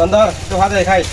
અંદર તો હાથે ખાઈ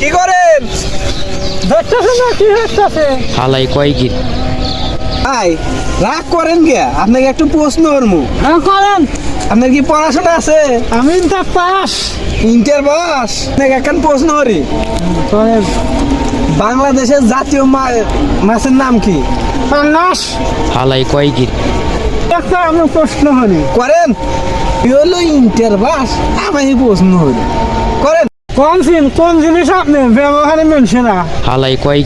কি করেন? দেখতেছে না কি হচ্ছে হালাই কয় গির ভাই রাগ করেন কে আপনাকে একটু প্রশ্ন করব হ্যাঁ করেন। আপনার কি পড়াশোনা আছে? আমি তা পাস। ইন্টার বাস আপনাকে একখান প্রশ্ন করি। করেন। বাংলাদেশের জাতীয় মাছের নাম কি? পাঙ্গাস। হালাই কয় গির একটা আমি প্রশ্ন করি। করেন? কি হলো ইন্টার বাস আমি প্রশ্ন করি। করেন? কোন সিন কোন জিনিস আপনি ব্যবহারে মেনছে না? হালাই কয়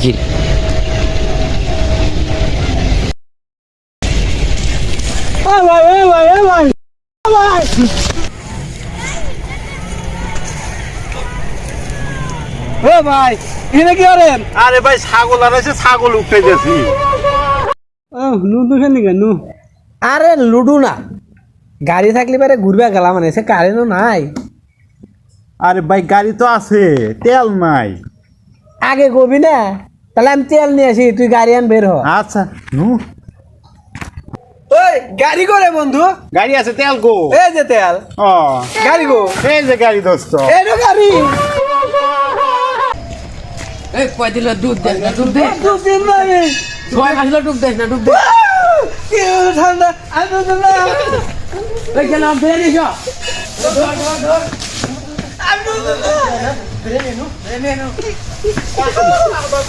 এ ভাই এ ভাই এ ভাই এ ভাই। ও ভাই এখানে কি করেন? আরে ভাই ছাগল আর আছে ছাগল উঠে গেছি। ও নু দুখে নিকে আরে লুডু না। গাড়ি থাকলে পারে ঘুরবে গেলাম মানে সে কারেন্টও নাই। আরে ভাই গাড়ি তো আছে তেল নাই। আগে কবি না? তাহলে আমি তেল নিয়ে আসি তুই গাড়ি আন বের হ। আচ্ছা নু। ওই গাড়ি করে বন্ধু। গাড়ি আছে তেল গো। এই যে তেল। ও। গাড়ি গো। এই যে গাড়ি দোস্ত। এই গাড়ি। এই কয়দিন দুধ দেস না দুধ দে? দুধ দিন না আমি। ছয় মাস দুধ না দুধ দে? কি ঠান্ডা আমি বুঝলাম না। এই গেলাম ফেলে নিস আমি বুঝলাম না